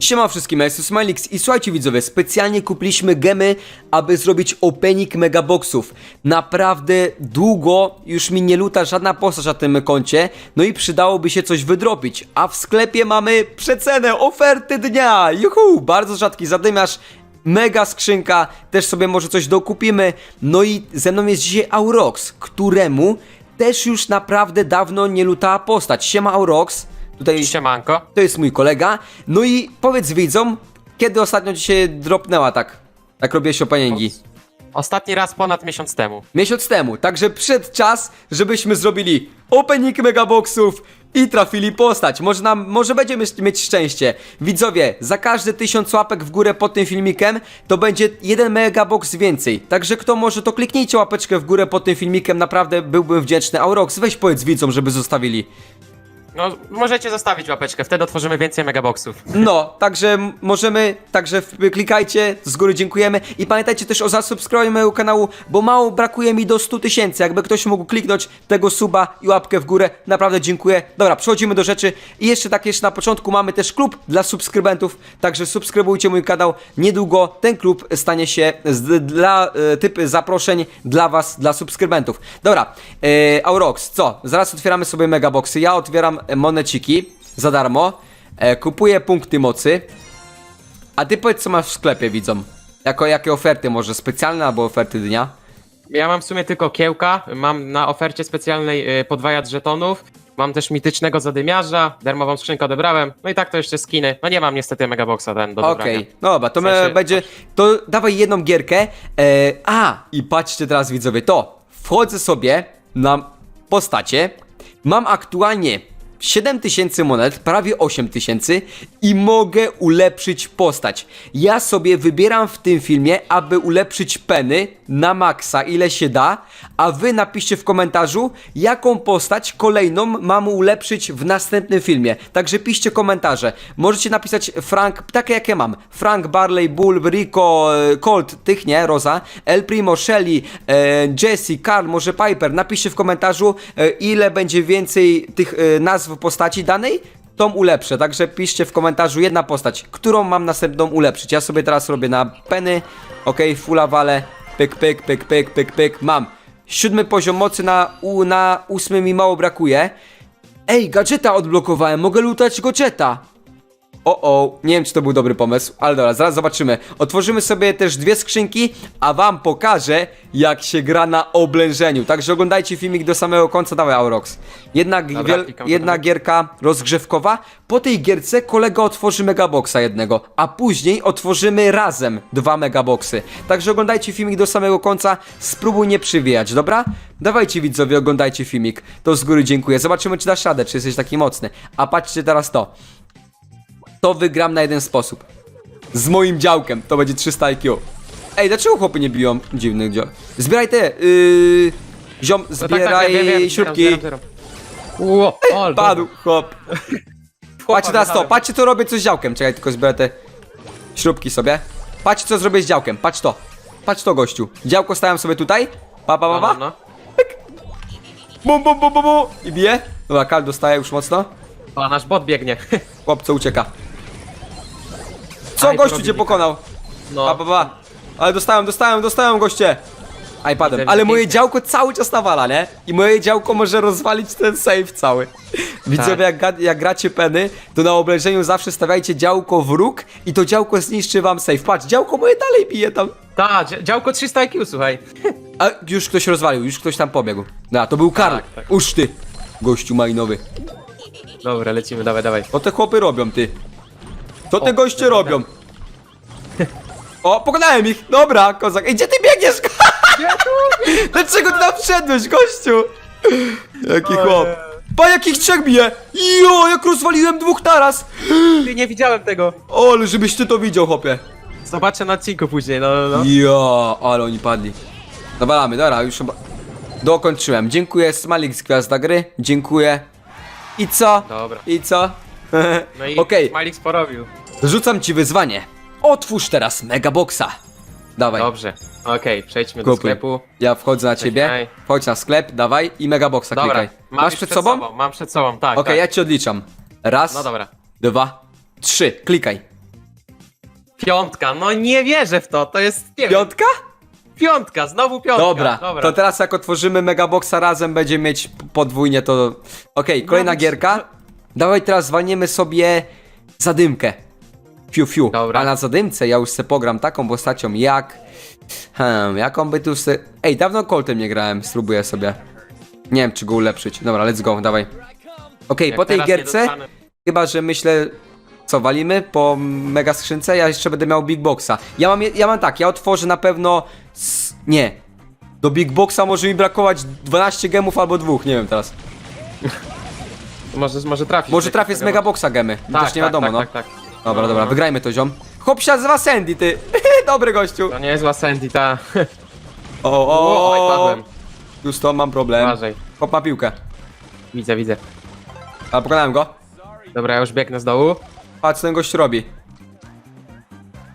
Siema wszystkim, ja jestem Smilix i słuchajcie widzowie, specjalnie kupiliśmy gemy, aby zrobić opening megaboxów. Naprawdę długo już mi nie luta żadna postać na tym koncie, no i przydałoby się coś wydropić. A w sklepie mamy przecenę, oferty dnia, juhu, bardzo rzadki zadymiarz, mega skrzynka, też sobie może coś dokupimy. No i ze mną jest dzisiaj Aurox, któremu też już naprawdę dawno nie lutała postać. Siema Aurox, tutaj... Siemanko. To jest mój kolega. No i powiedz widzom, kiedy ostatnio się dropnęła tak? Tak robiłeś openingi. Ostatni raz ponad miesiąc temu. Miesiąc temu, także przyszedł czas, żebyśmy zrobili opening megaboxów i trafili postać. Może nam, może będziemy mieć szczęście. Widzowie, za każdy tysiąc łapek w górę pod tym filmikiem, to będzie jeden megabox więcej. Także kto może, to kliknijcie łapeczkę w górę pod tym filmikiem, naprawdę byłbym wdzięczny. Aurox, weź powiedz widzom, żeby zostawili. No, możecie zostawić łapeczkę, wtedy otworzymy więcej megaboxów. No, także możemy, także klikajcie, z góry dziękujemy i pamiętajcie też o zasubskrybowaniu mojego kanału, bo mało brakuje mi do 100 tysięcy, jakby ktoś mógł kliknąć tego suba i łapkę w górę, naprawdę dziękuję. Dobra, przechodzimy do rzeczy i jeszcze tak jeszcze na początku mamy też klub dla subskrybentów, także subskrybujcie mój kanał, niedługo ten klub stanie się z, dla e, typy zaproszeń dla was, dla subskrybentów. Dobra, e, Aurox, co? Zaraz otwieramy sobie megaboxy, ja otwieram moneciki za darmo. E, kupuję punkty mocy. A ty powiedz co masz w sklepie, widzom. Jako jakie oferty, może specjalne albo oferty dnia? Ja mam w sumie tylko kiełka, mam na ofercie specjalnej y, podwajacz żetonów, mam też mitycznego zadymiarza, darmową skrzynkę odebrałem, no i tak to jeszcze skiny. No nie mam niestety megaboxa ten do Okej, dobrania. no dobra, to W sensie- będzie. To dawaj jedną gierkę. E, a, i patrzcie teraz, widzowie, to wchodzę sobie na postacie. Mam aktualnie 7000 monet, prawie 8000 i mogę ulepszyć postać. Ja sobie wybieram w tym filmie, aby ulepszyć peny na maksa, ile się da, a wy napiszcie w komentarzu, jaką postać kolejną mam ulepszyć w następnym filmie. Także piszcie komentarze. Możecie napisać Frank, takie jakie mam. Frank, Barley, Bull, Rico, e, Colt, tych nie, Rosa, El Primo, Shelly, e, Jesse, Carl, może Piper. Napiszcie w komentarzu, e, ile będzie więcej tych e, nazw postaci danej. Tą ulepszę, także piszcie w komentarzu jedna postać, którą mam następną ulepszyć. Ja sobie teraz robię na peny, ok, fulla wale, pyk, pyk, pyk, pyk, pyk, pyk, mam. Siódmy poziom mocy na, u, na ósmy mi mało brakuje. Ej, gadżeta odblokowałem, mogę lutać gadżeta. O, o, nie wiem czy to był dobry pomysł, ale dobra, zaraz zobaczymy. Otworzymy sobie też dwie skrzynki, a wam pokażę, jak się gra na oblężeniu. Także oglądajcie filmik do samego końca, dawaj Aurox. Jedna, Dobra, wiel, klikam jedna gierka rozgrzewkowa, po tej gierce kolega otworzy megaboxa jednego, a później otworzymy razem dwa megaboxy. Także oglądajcie filmik do samego końca, spróbuj nie przywijać, dobra? Dawajcie widzowie, oglądajcie filmik, to z góry dziękuję. Zobaczymy czy dasz radę, czy jesteś taki mocny. A patrzcie teraz to to wygram na jeden sposób. Z moim działkiem, to będzie 300 IQ. Ej, dlaczego chłopy nie biją dziwnych dział? Zbieraj te, yy... Ziom, No tak, zbieraj tak, wiem, wiem, śrubki. zbieram, zbieram. Ło, o, ale Padł, chłop. Patrzcie teraz to, patrzcie co robię co z działkiem. Czekaj, tylko zbierę te śrubki sobie. Patrzcie co zrobię z działkiem, patrz to. Patrz to, gościu. Działko stałem sobie tutaj. Pa, pa, pa, No, pa. no, no. Bum, bum, bum, bum, bum. I bije. Dobra, Kal dostaje już mocno. O, nasz bot biegnie. Chłopco ucieka. Co gościu cię pokonał? No. Pa, pa. Ale dostałem, dostałem, dostałem goście. iPadem. Widzę, Ale widzę. moje działko cały czas nawala, nie? I moje działko może rozwalić ten save cały. Widzowie, Tak. jak, ga- jak gracie peny, to na oblężeniu zawsze stawiajcie działko w róg i to działko zniszczy wam save. Patrz, działko moje dalej bije tam. Ta, dzia- działko 300 IQ, słuchaj. A już ktoś rozwalił, już ktoś tam pobiegł. No, to był Karl. Tak, tak. Uż ty, gościu majnowy. Dobra, lecimy, dawaj, dawaj. Co te chłopy robią, ty? Co te O, goście dobra. robią? O, pokonałem ich! Dobra, kozak. Ej, gdzie ty biegniesz? Dlaczego ty tam wszedłeś, gościu? Jaki chłop. Pa, jakich trzech bije! Jo, jak rozwaliłem dwóch naraz! Ty, nie widziałem tego. O, ale żebyś ty to widział, chłopie. Zobaczę na odcinku później, no, no, no. Jo, ale oni padli. Nawalamy, dobra, już chyba... Dokończyłem. Dziękuję, Smalik z Gwiazda Gry. Dziękuję. I co? Dobra. I co? No i Okej. Malix porobił. Rzucam ci wyzwanie. Otwórz teraz Megaboxa. Dawaj. Dobrze. Okej, przejdźmy do Kupuj. sklepu. Ja wchodzę na ciebie. Czekaj. Wchodź na sklep, dawaj i Megaboxa Dobra, klikaj. mam Masz przed sobą? Mam przed sobą, tak. Okej, tak. ja ci odliczam. Raz, No dobra. dwa, trzy. Klikaj. Piątka, no nie wierzę w to, to jest, nie wiem, Piątka? piątka, znowu piątka. Dobra, dobra. to teraz jak otworzymy Megaboxa razem, będzie mieć p- podwójnie to... Okej, kolejna gierka. Dawaj teraz zwalniemy sobie zadymkę. Fiu, fiu. Dobra. A na zadymce ja już se pogram taką postacią jak... Hmm, jaką by tu se... Ej, dawno Coltem nie grałem, spróbuję sobie. Nie wiem, czy go ulepszyć. Dobra, let's go, dawaj. Okej, Jak po tej teraz nie gierce, dostanę- chyba, że myślę... Co, walimy po mega skrzynce? Ja jeszcze będę miał Big Boxa. Ja mam, ja mam tak, ja otworzę na pewno... S... Nie. Do Big Boxa może mi brakować 12 gemów albo dwóch, nie wiem teraz. Może, może trafić. Może trafię z Mega Boxa gemy. tak, Też nie tak, wiadomo, tak, no. Tak, tak. Dobra, No, dobra, no. wygrajmy to, ziom. Chłop się nazywa Sandy, ty. Dobry gościu. To nie jest Sandy, ta. O, O, oj, o, padłem. Już to mam problem. Uważaj. Chłop ma piłkę. Widzę, widzę. A pokonałem go. Dobra, ja już biegnę z dołu. Patrz, co ten gość robi.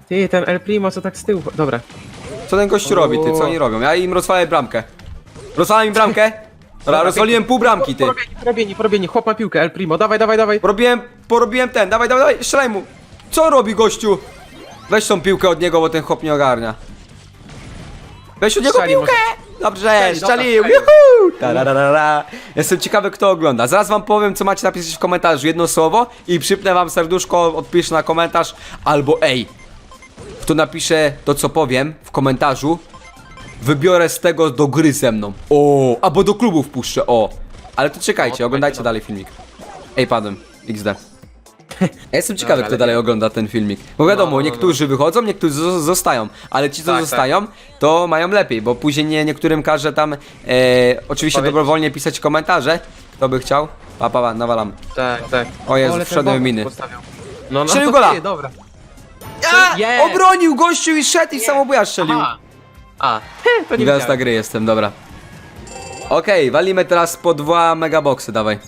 Ty, ten El Primo, co tak z tyłu... Dobra. Co ten gość O. robi, ty? Co oni robią? Ja im rozwalę bramkę. Rozwalę im bramkę. Dobra, rozwaliłem pół bramki, ty. Porobieni, porobieni, porobieni, chłop ma piłkę, El Primo, dawaj, dawaj, dawaj. Porobiłem, porobiłem ten. Dawaj, dawaj, dawaj, strzelaj mu. Co robi gościu? Weź tą piłkę od niego, bo ten chłop nie ogarnia. Weź od niego Strzelił piłkę! Dobrze, Strzeli, dobra, strzelił! strzelił. Juhu! Tararara. Jestem ciekawy, kto ogląda. Zaraz wam powiem, co macie napisać w komentarzu. Jedno słowo i przypnę wam serduszko, odpiszę na komentarz. Albo ej, kto napisze to, co powiem w komentarzu, wybiorę z tego do gry ze mną. O, albo do klubu wpuszczę, o. Ale to czekajcie, oglądajcie będzie dalej filmik. Ej, padłem. XD. Ja jestem ciekawy, Dobra, kto ale- dalej ogląda ten filmik. Bo wiadomo, No, no, no. niektórzy wychodzą, niektórzy zo- zostają. Ale ci, co Tak, tak. zostają, to mają lepiej, bo później nie, niektórym każe tam e, oczywiście Powiedz- dobrowolnie pisać komentarze. Kto by chciał? Pa, pa, pa, nawalam. Tak, tak. O Jezu, Ale ten wszedłem w bok miny. No, no, Strzelił to gola. Ty, dobra. A, Jest! obronił gościu i szedł i w samobuja strzelił. Aha. A, to nie Gwiazda gry jestem, dobra. Okej, walimy teraz po dwa megaboxy, dawaj.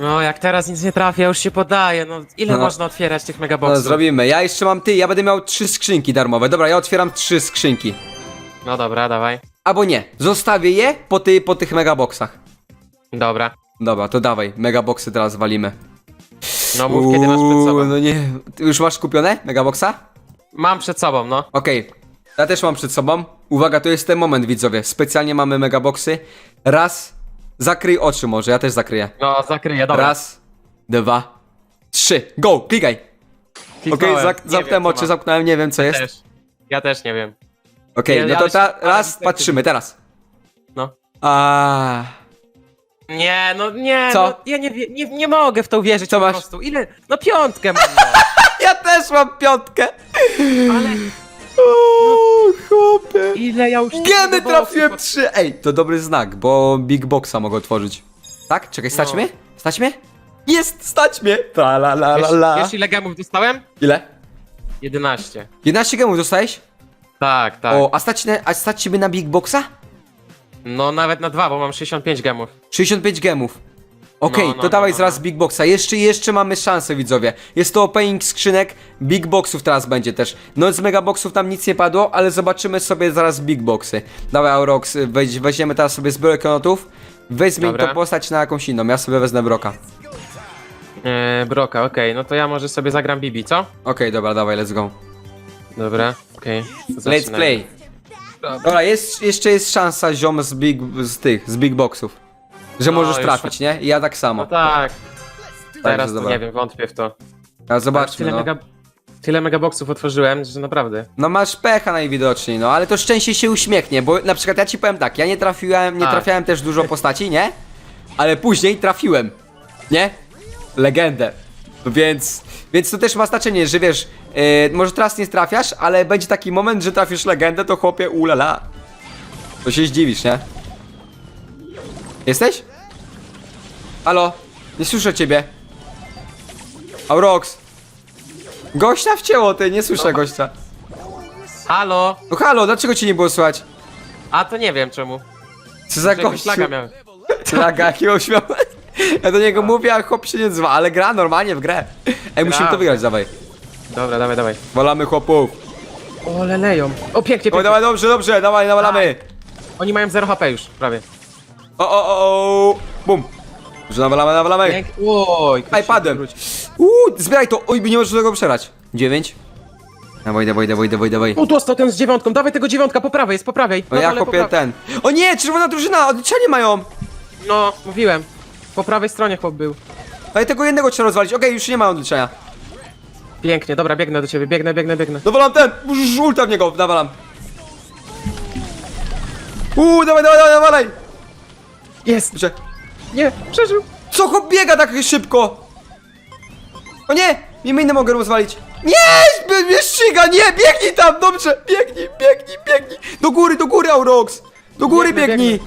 No, jak teraz nic nie trafia, już się podaje, no ile No. można otwierać tych No, megaboxów? zrobimy. Ja jeszcze mam ty, ja będę miał trzy skrzynki darmowe. Dobra, ja otwieram trzy skrzynki. No dobra, dawaj. Albo nie, zostawię je po, ty, po tych megaboxach. Dobra. Dobra, to dawaj, megaboxy teraz walimy. No mów, kiedy masz przed Uuu, sobą. No nie, Ty już masz kupione megaboxa? Mam przed sobą, no. Okej, ja też mam przed sobą. Uwaga, to jest ten moment, widzowie. Specjalnie mamy megaboxy. Raz, zakryj oczy może, ja też zakryję. No, zakryję, dobra. Raz, dwa, trzy, go, klikaj. Okej, Kliknąłem. zak- Nie wiem, zamknąłem co oczy, mam. zamknąłem, nie wiem co jest. Też. Ja też nie wiem. Okej, no to ta, raz, patrzymy, teraz. No. A, Nie, no nie, Co? No, ja nie, wie- nie, nie mogę w to wierzyć Co po masz? prostu. Ile? No piątkę mam, no. ja też mam piątkę. Ale chłopie. ile ja już... megaboxów trafiłem trzy. Ej, to dobry znak, bo Big Boxa mogę otworzyć. Tak? Czekaj, stać No. mnie? Stać mnie? Jest, stać mnie! Ta la la la Wiesz, la. wiesz ile gemów dostałem? Ile? 11. 11 gemów dostałeś? Tak, tak. O, a stać, na, a stać ciebie na Big Boxa? No nawet na dwa, bo mam 65 gemów. 65 gemów. Okej, No, no, to no, dawaj no, zaraz no. Big Boxa. Jeszcze, jeszcze mamy szansę, widzowie. Jest to opening skrzynek. Big Boxów teraz będzie też. No z Mega Boxów tam nic nie padło, ale zobaczymy sobie zaraz Big Boxy. Dawaj, Aurox, weź, weźmiemy teraz sobie zbiorę konotów. Weź zmień Dobra. tą postać na jakąś inną. Ja sobie wezmę Broka. Eee, Broka, okej, no to ja może sobie zagram Bibi, co? Okej, dobra, dawaj, let's go. Dobra, okej. To Let's play. Dobra, jest, jeszcze jest szansa, ziom z Big, z tych, z Big Boxów. Że No, możesz już trafić, nie? I ja tak samo. No tak. Teraz to dobra. nie wiem, wątpię w to. A zobaczmy, tyle, no. mega, tyle megaboxów otworzyłem, że naprawdę. No masz pecha najwidoczniej, no ale to szczęście się uśmiechnie, bo na przykład ja ci powiem tak, ja nie trafiłem, nie Tak. trafiałem też dużo postaci, nie? Ale później trafiłem, nie? Legendę. Więc, więc to też ma znaczenie, że wiesz, yy, może teraz nie trafiasz, ale będzie taki moment, że trafisz legendę, to chłopie ulala. To się zdziwisz, nie? Jesteś? Halo? Nie słyszę ciebie. Aurox. Gościa wcięło ty, nie słyszę gościa. Halo! No halo, dlaczego cię nie było słychać? A to nie wiem czemu. Co za Jakiegoś gościu? laga miałem. Laga jakiegoś miał. Ja do niego mówię, a chłop się nie dzwa, ale gra normalnie w grę. Ej, musimy to wygrać, dawaj. Dobra, dawaj, dawaj. Wolamy chłopów. O, leleją. O, pięknie, O, pięknie. dawaj, dobrze, dobrze, dawaj, nawalamy. Oni mają 0 HP już, prawie. O, o, o, o. Bum. Że nawalamy, nawalamy. Pięk... Oj, Ej, padłem. Uuu, zbieraj to. Oj, by nie możesz tego przerać. Dziewięć. Dawaj, dawaj, dawaj, dawaj, dawaj. O, dostał ten z dziewiątką, dawaj tego dziewiątka, po prawej, jest po prawej. O Na ja dole, po kopię prawej. ten. O nie, czerwona drużyna, odliczanie mają. No, mówiłem. Po prawej stronie chłop był. Ale tego jednego trzeba rozwalić. Okej, już nie ma odliczania. Pięknie, dobra, biegnę do ciebie, biegnę, biegnę, biegnę. Dowalam ten! Ż- Ulta w niego, nawalam. Uuu, dawaj, dawaj, dawaj, dawaj! Jest! Dobrze. Nie, przeżył! Co chłop biega tak szybko? O nie! Mimo inne mogę rozwalić. Nie! Mnie- ściga, nie! Biegnij tam, dobrze! Biegnij, biegnij, biegnij! Do góry, do góry, Aurox! Do góry Biegnę, biegnij!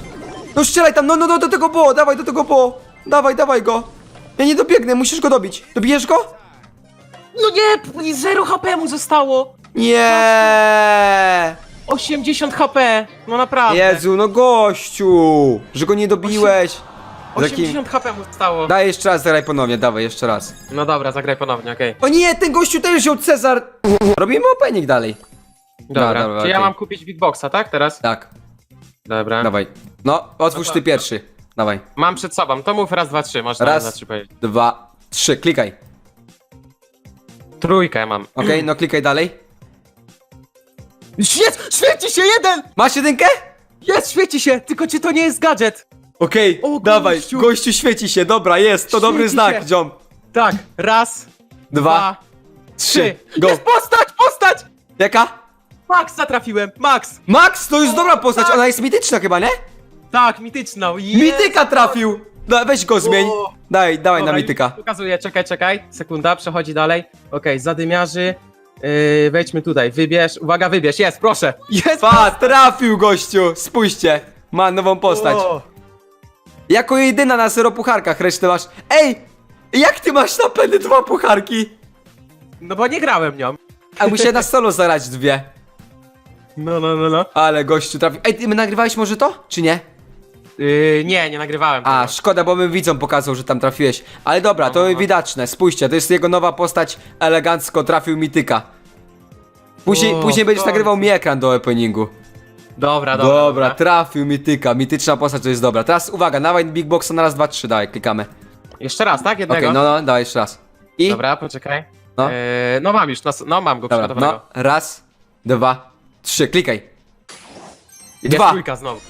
No strzelaj tam, no, no, no, do tego bo, dawaj, do tego bo! Dawaj, dawaj go! Ja nie dobiegnę, musisz go dobić. Dobijesz go? No nie, 0 HP mu zostało! Nie! 80 HP! No naprawdę. Jezu, no gościu! Że go nie dobiłeś! Z jakim- 80 HP mu zostało. Daj jeszcze raz, zagraj ponownie, dawaj jeszcze raz. No dobra, zagraj ponownie, okej. O nie, ten gościu też wziął Cezar! Robimy opening dalej. Dobra, dobra, czy ja okej. mam kupić Big Boxa, tak teraz? Tak, Dobra. dawaj. No, otwórz No ty pierwszy. Dawaj. Mam przed sobą, to mów raz, dwa, trzy, można Raz. raz, dwa, trzy powiedzieć. Dwa, trzy, klikaj. Trójkę mam. Okej, no klikaj dalej. Jest! Świeci się jeden! Masz jedynkę? Jest, świeci się! Tylko czy to nie jest gadżet? Okej, O, dawaj. gościu. Gościu świeci się, dobra, jest, to dobry Świeci znak, się. ziom. Tak, raz, Dwa, dwa, trzy, go. Jest postać, postać! Jaka? Maxa trafiłem, Max! Max, to jest O, dobra postać, tak. ona jest mityczna chyba, nie? Tak, mityczną. Jest. Mityka trafił! No, weź go zmień. O. Daj, dawaj na Dobra, mityka. już Pokazuję, czekaj, czekaj. Sekunda, przechodzi dalej. Okej, zadymiarzy. Yy, wejdźmy tutaj, wybierz. Uwaga, wybierz, jest, proszę. Jest! Pa, trafił gościu, spójrzcie. Ma nową postać. O, Jako jedyna na zero pucharkach, resztę masz. Ej! Jak ty masz napędy dwa pucharki? No bo nie grałem nią. A musiałem na solo zarać dwie. No, no, no, no. Ale gościu trafił. Ej, ty my nagrywałeś może to? Czy nie? Yy, nie, nie nagrywałem. A, tego. szkoda, bo bym widzom pokazał, że tam trafiłeś. Ale dobra, to Aha. widoczne. Spójrzcie, to jest jego nowa postać. Elegancko trafił mityka. Później, O, później będziesz nagrywał mi ekran do openingu. Dobra, dobra. Dobra, trafił mityka. Mityczna postać to jest dobra. Teraz uwaga, dawaj Big Boxa na raz, dwa, trzy, dawaj, klikamy. Jeszcze raz, tak? Okej, Jednego? no, no, dawaj jeszcze raz. I, Dobra, poczekaj. No. Yy, no mam już, no, no mam go dobra, przygotowanego. no, raz, dwa, trzy, klikaj. Jest Dwa. trójka znowu.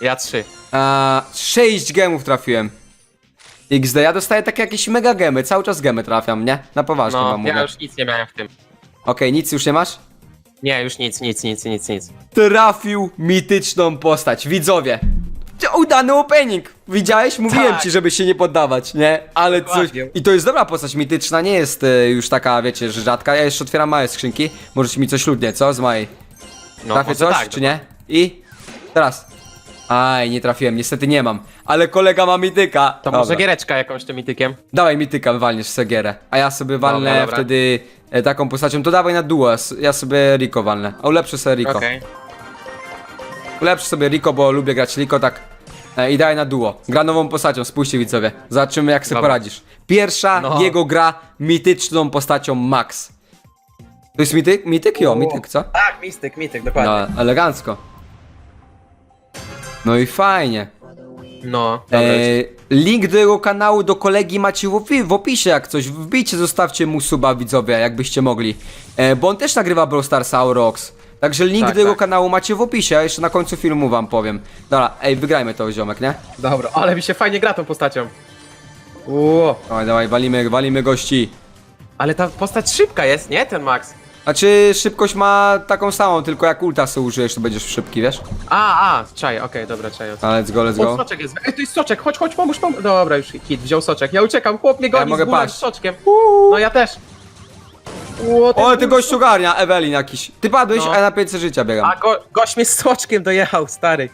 Ja trzy. A, sześć gemów trafiłem. XD, ja dostaję takie jakieś mega gemy, cały czas gemy trafiam, nie? Na poważnie No, wam mówię. ja Okej, już nic nie miałem w tym. nic już nie masz? Nie, już nic, nic, nic, nic, nic. Trafił mityczną postać, widzowie. Udany opening! Widziałeś? Mówiłem Tak. ci, żeby się nie poddawać, nie? Ale coś... Dokładnie. I to jest dobra postać mityczna, nie jest e, już taka, wiecie, że rzadka. Ja jeszcze otwieram małe skrzynki. Możecie mi coś ludnie, co? Z mojej. No, Trafię może coś, tak, czy nie? I? Teraz. Aj, nie trafiłem, niestety nie mam. Ale kolega ma mityka. To Dobra. może giereczka jakąś tym mitykiem. Dawaj mityka, walniesz Segierę. A ja sobie walnę Dobra, dobra. wtedy e, taką postacią. To dawaj na duo, s- ja sobie Rico walnę. A ulepszę sobie Rico. Okej. Ulepszę sobie Rico, bo lubię grać Rico tak. E, I daj na duo. Gra nową postacią, spójrzcie widzowie. Zobaczymy jak sobie Dobra. poradzisz. Pierwsza No. jego gra mityczną postacią Max. To jest mityk? Mityk? Jo, mityk, co? Tak, mistyk, mityk, No, elegancko. No i fajnie. No, dobra. E, link do jego kanału, do kolegi macie w, opi- w opisie jak coś. Wbijcie, zostawcie mu suba widzowie, jakbyście mogli. E, bo on też nagrywa Brawl Stars Aurox. Także link Tak, do jego tak. kanału macie w opisie, a jeszcze na końcu filmu wam powiem. Dobra, ej, wygrajmy to ziomek, nie? Dobra, ale mi się fajnie gra tą postacią. Ło, Dawaj, dawaj, walimy, walimy gości. ale ta postać szybka jest, nie? Ten Max. Znaczy, szybkość ma taką samą, tylko jak ulta sobie użyjesz, to będziesz szybki, wiesz? A, a, czaj, okej, dobra, czaj. A, let's go, let's go. soczek jest. Ej, to jest soczek, chodź, chodź, pomóż, pomóż. Dobra, już hit, wziął soczek. Ja uciekam, chłop mnie goni mogę z bólem, paść. z soczkiem. No ja też. Ło, ten O, ty ból- gościu garnia, Ewelin jakiś. Ty padłeś, No. a ja na 500 życia biegam. A go, gość mnie z soczkiem dojechał, stary.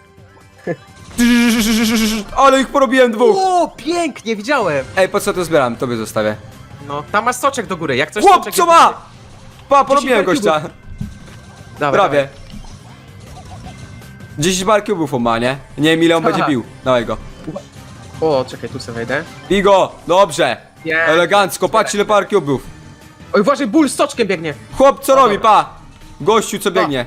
Ale ich porobiłem dwóch. O, pięknie, widziałem. Ej, po co to zbieram? Tobie zostawię. No, tam masz soczek do góry, jak coś Chłop, soczek co jest ma? Pa, Dziesięć gościa. Dawaj, Prawie. 10 bar cubów on ma, nie? Nie wiem ile on będzie pił. Dawaj go. dawaj. O, czekaj, tu sobie wejdę. Pij go, dobrze. Nie. Elegancko, patrz ile par cubów. Oj, uważaj, ból z soczkiem biegnie. Chłop, co robi, dobra. pa? Gościu, co biegnie.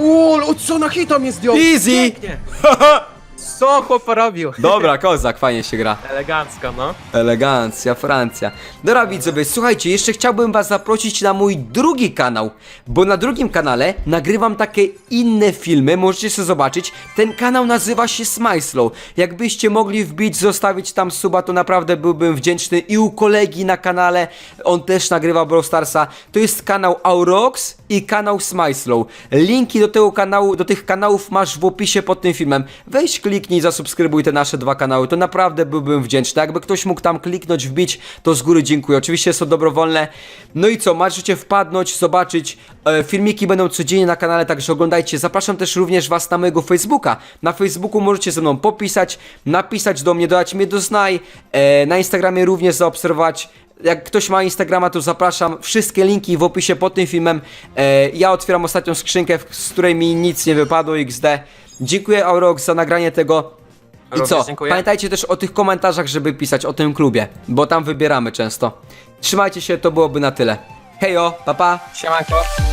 O, o co na hita mnie zdjął. Easy. Pięknie. Co chłop porobił? Dobra, kozak, fajnie się gra. Elegancko, no. Elegancja, Francja. Dobra widzowie, słuchajcie, jeszcze chciałbym was zaprosić na mój drugi kanał, bo na drugim kanale nagrywam takie inne filmy, możecie sobie zobaczyć. Ten kanał nazywa się Smyslow. Jakbyście mogli wbić, zostawić tam suba, to naprawdę byłbym wdzięczny. I u kolegi na kanale, on też nagrywa Brawl Starsa. To jest kanał Aurox i kanał Smyslow. Linki do tego kanału, do tych kanałów masz w opisie pod tym filmem. Weź kliknij, zasubskrybuj te nasze dwa kanały, to naprawdę byłbym wdzięczny. Jakby ktoś mógł tam kliknąć, wbić, to z góry dziękuję. Oczywiście to dobrowolne. No i co, możecie wpadnąć, zobaczyć. E, filmiki będą codziennie na kanale, także oglądajcie. Zapraszam też również was na mojego Facebooka. Na Facebooku możecie ze mną popisać, napisać do mnie, dodać mnie do znaj. E, na Instagramie również zaobserwować. Jak ktoś ma Instagrama, to zapraszam. Wszystkie linki w opisie pod tym filmem. E, ja otwieram ostatnią skrzynkę, z której mi nic nie wypadło, XD. Dziękuję Aurox za nagranie tego. I Również co? dziękuję. Pamiętajcie też o tych komentarzach, żeby pisać o tym klubie, bo tam wybieramy często. Trzymajcie się, to byłoby na tyle. Hejo, papa. Pa. Siemanko.